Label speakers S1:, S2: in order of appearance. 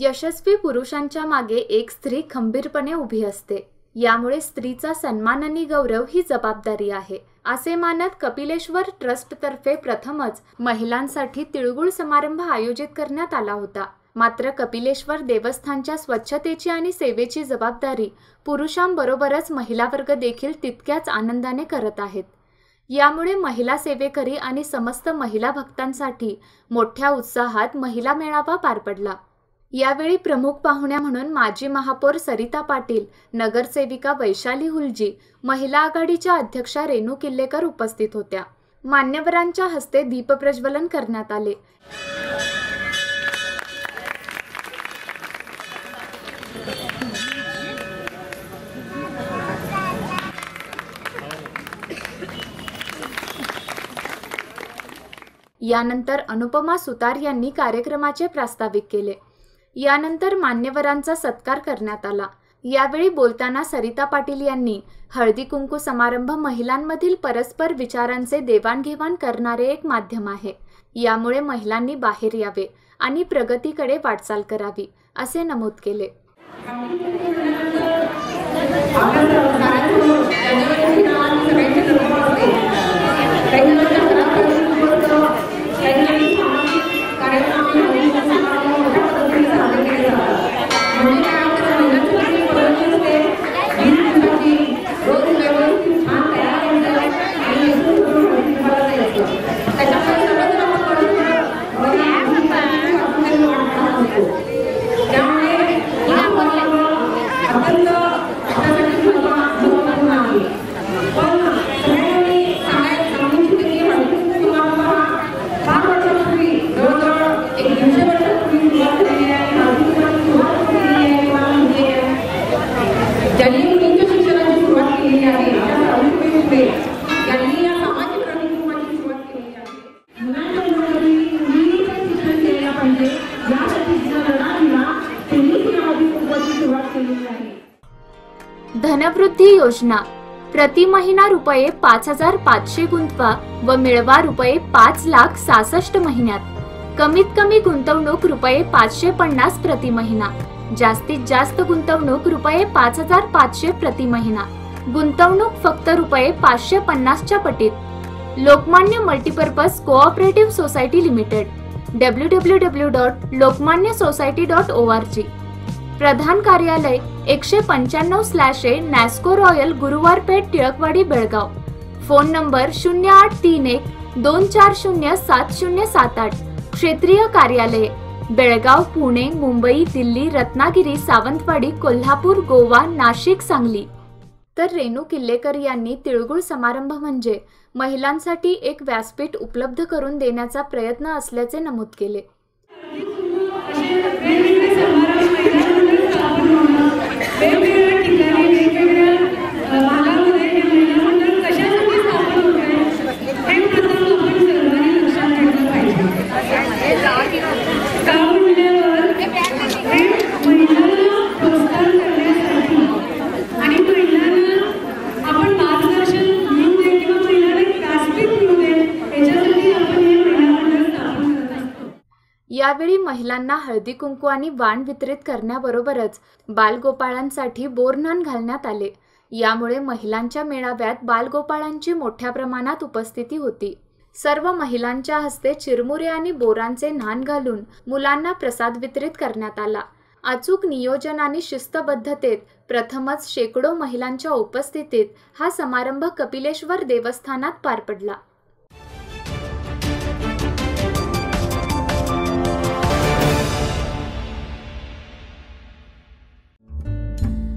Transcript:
S1: यशस्वी पुरुषांच्या मागे एक स्त्री खंबीरपणे उभी असते. यामुळे स्त्रीचा सन्मान आणि गौरव ही जबाबदारी आहे. असे मानत कपिलेश्वर ट्रस्टतर्फे प्रथमच महिलांसाठी तिळगुळ समारंभ आयोजित करण्यात आला होता. मात्र कपिलेश्वर देवस्थानच्या स्वच्छतेची आणि सेवेची जबाबदारी पुरुषांबरोबरच महिला वर्ग देखील तितक्याच आनंदाने करत आहेत. यामुळे महिला सेवेकरी आणि समस्त महिला भक्तांसाठी मोठ्या उत्साहात महिला मेळावा पार पडला. यावेळी प्रमुख पाहुण्या म्हणून माजी महापौर सरिता पाटील नगरसेविका वैशाली हुलजी महिला आघाडीच्या अध्यक्षा रेणू किल्लेकर उपस्थित होत्या. मान्यवरांच्या हस्ते दीपप्रज्वलन करण्यात आले. यानंतर अनुपमा सुतार यांनी कार्यक्रमाचे प्रास्ताविक केले. यानंतर मान्यवरांचा सत्कार करण्यात आला. यावेळी बोलताना सरिता पाटील यांनी हळदी कुंकू समारंभ महिलांमधील परस्पर विचारांचे देवाणघेवाण करणारे एक माध्यम आहे. यामुळे महिलांनी बाहेर यावे आणि प्रगतीकडे वाटचाल करावी असे नमूद केले. धनवृद्धी योजना. प्रति महिना रुपये पाच हजार पाचशे गुंतवा व मिळवा रुपये पाच लाख सासष्ट महिन्यात. कमीत कमी गुंतवणूक रुपये पाचशे पन्नास प्रति महिना. जास्तीत जास्त गुंतवणूक रुपये पाच हजार पाचशे प्रति महिना. गुंतवणूक फक्त रुपये पाचशे पन्नासच्या पटीत. Lokmanya multipurpose cooperative society limited. W W W dot Lokmanya society dot O R G. प्रधान कार्यालय एकशे पंच्याण्णव slash A Nasco Royal Guruwar Peth Tilakwadi Belgaum. Phone number शून्य आठ तीन एक दोन चार शून्य सात शून्य सात आठ. क्षेत्रीय कार्यालय बेळगाव पुणे मुंबई दिल्ली रत्नागिरी सावंतवाडी कोल्हापूर गोवा नाशिक सांगली. तर रेणू किल्लेकर यांनी तिळगुळ समारंभ म्हणजे महिलांसाठी एक व्यासपीठ उपलब्ध करून देण्याचा प्रयत्न असल्याचे नमूद केले. यावेळी महिलांना हळदी कुंकू आणि वाण वितरित करण्याबरोबरच बालगोपाळांसाठी बोरनान घालण्यात आले. यामुळे महिलांच्या मेळाव्यात बालगोपाळांची मोठ्या प्रमाणात उपस्थिती होती. सर्व महिलांच्या हस्ते चिरमुरे आणि बोरांचे नान घालून मुलांना प्रसाद वितरित करण्यात आला. अचूक नियोजन आणि शिस्तबद्धतेत प्रथमच शेकडो महिलांच्या उपस्थितीत हा समारंभ कपिलेश्वर देवस्थानात पार पडला.